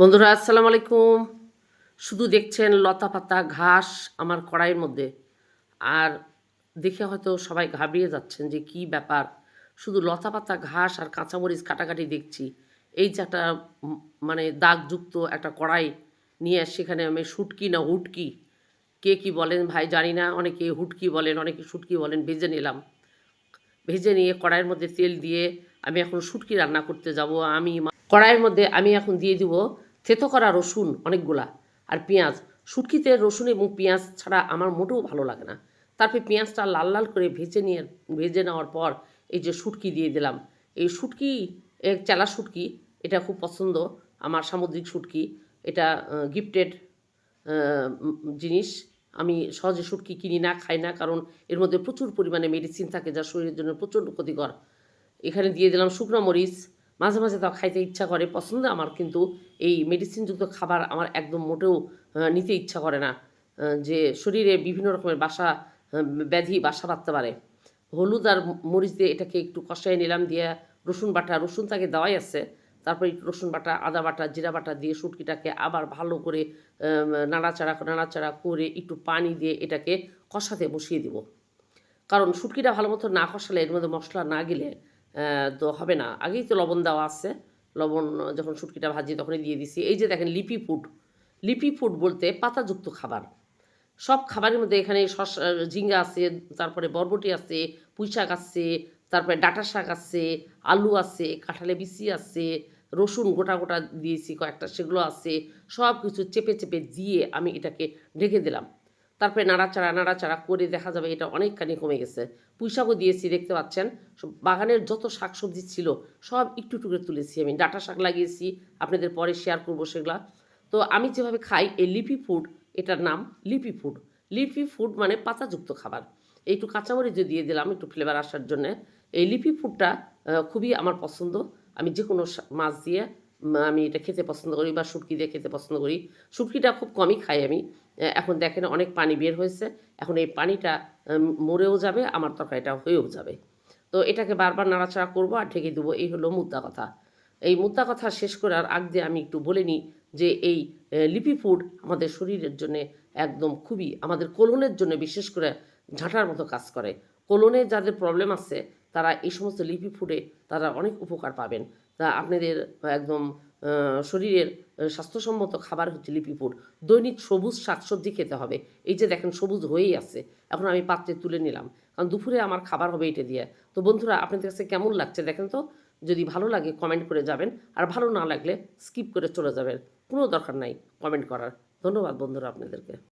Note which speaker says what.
Speaker 1: বন্ধুরা, আসসালামু আলাইকুম। শুধু দেখছেন লতা পাতা ঘাস আমার কড়াইয়ের মধ্যে। আর দেখে হয়তো সবাই ঘাবড়িয়ে যাচ্ছেন যে কি ব্যাপার? শুধু লতা পাতা ঘাস আর কাঁচামরিচ কাটাকাটি দেখছি। এই যে একটা মানে দাগযুক্ত একটা কড়াই নিয়ে সেখানে আমি শুটকি না হুটকি? কে কি বলেন ভাই জানি না, অনেকে হুটকি বলেন, অনেকে শুটকি বলেন, ভেজে নিলাম। ভেজে নিয়ে কড়াইয়ের মধ্যে তেল দিয়ে আমি এখন শুটকি রান্না করতে যাব। আমি কড়াইয়ের মধ্যে আমি এখন দিয়ে দিব থেতো করা রসুন অনেকগুলা আর পেঁয়াজ। শুটকিতে রসুন এবং পেঁয়াজ ছাড়া আমার মোটেও ভালো লাগে না। তারপরে পেঁয়াজটা লাল লাল করে ভেজে নিয়ে, ভেজে নেওয়ার পর এই যে শুটকি দিয়ে দিলাম। এই শুটকি এক চেলা শুটকি, এটা খুব পছন্দ। আমার সামুদ্রিক শুটকি, এটা গিফটেড জিনিস। আমি সহজে শুটকি কিনি না, খাই না, কারণ এর মধ্যে প্রচুর পরিমাণে মেডিসিন থাকে, যা শরীরের জন্য প্রচণ্ড ক্ষতিকর। এখানে দিয়ে দিলাম শুকনো মরিচ মাঝে মাঝে তাও খাইতে ইচ্ছা করে, পছন্দ আমার কিন্তু এই মেডিসিনযুক্ত খাবার আমার একদম মোটেও নিতে ইচ্ছা করে না যে শরীরে বিভিন্ন রকমের বাসা ব্যাধি, বাসা বাঁধতে পারে। হলুদ আর মরিচ দিয়ে এটাকে একটু কষাই নিলাম দিয়ে রসুন বাটা, রসুন তাকে দেওয়াই আছে, তারপরে রসুন বাটা, আদা বাটা, জিরা বাটা দিয়ে শুটকিটাকে আবার ভালো করে নাড়াচাড়া নাড়াচাড়া করে একটু পানি দিয়ে এটাকে কষাতে বসিয়ে দিব। কারণ শুটকিটা ভালো মতো না কষালে এর মধ্যে মশলা না গেলে তো হবে না। আগেই তো লবণ দেওয়া আছে। লবণ যখন শুটকিটা ভাজি তখনই দিয়ে দিছি। এই যে দেখেন লিপি ফুড। লিপি ফুড বলতে পাতাযুক্ত খাবার। সব খাবারের মধ্যে এখানে শস- ঝিঙ্গা আছে, তারপরে বরবটি আছে পুঁই শাক আছে, তারপরে ডাঁটা শাক আছে, আলু আছে, কাঁঠালে বিচি আছে, রসুন গোটা গোটা দিয়েছি কয়েকটা, সেগুলো আছে। সব কিছু চেপে চেপে দিয়ে আমি এটাকে ঢেকে দিলাম। তারপরে নাড়াচাড়া নাড়াচাড়া করে দেখা যাবে এটা অনেকখানি কমে গেছে। পুঁইশাকও দিয়েছি, দেখতে পাচ্ছেন। বাগানের যত শাকসবজি ছিল, সব একটু একটু করে তুলেছি আমি। ডাঁটা শাক লাগিয়েছি, আপনাদের পরে শেয়ার করব সেগুলা। তো আমি যেভাবে খাই, এই লিপি ফুড, এটার নাম লিপি ফুড। লিপি ফুড মানে পাতাযুক্ত খাবার। একটু কাঁচামরিচ দিয়ে দিলাম, একটু ফ্লেভার আসার জন্য। এই লিপি ফুডটা খুবই আমার পছন্দ। আমি যে কোনো মাছ দিয়ে আমি এটা খেতে পছন্দ করি বা শুটকি দিয়ে খেতে পছন্দ করি। শুটকিটা খুব কমই খাই আমি। এখন দেখেন অনেক পানি বের হয়েছে। এখন এই পানিটা মরেও যাবে, আমার তরকারিটা হয়েও যাবে। তো এটাকে বারবার নাড়াচাড়া করব আর ঢেকে দেবো, এই হলো মুদ্রা কথা। এই মুদ্রা কথা শেষ করার আগ দিয়ে আমি একটু বলে নিই যে এই লিপি ফুড আমাদের শরীরের জন্য একদম খুবই, আমাদের কোলনের জন্য বিশেষ করে ঝাঁটার মতো কাজ করে। কোলনে যাদের প্রবলেম আছে তারা এই সমস্ত লিপি ফুডে তারা অনেক উপকার পাবেন। তা আপনাদের একদম শরীরের স্বাস্থ্যসম্মত খাবার হচ্ছে লিপি ফুড দৈনিক সবুজ শাকসবজি খেতে হবে। এই যে দেখেন সবুজ হয়েই আছে। এখন আমি পাত্রে তুলে নিলাম। কারণ দুপুরে আমার খাবার হবে এটা দিয়ে। তো বন্ধুরা, আপনাদের কাছে কেমন লাগছে দেখেন তো? যদি ভালো লাগে কমেন্ট করে যাবেন। আর ভালো না লাগলে স্কিপ করে চলে যাবেন। কোনো দরকার নাই কমেন্ট করার। ধন্যবাদ বন্ধুরা আপনাদেরকে।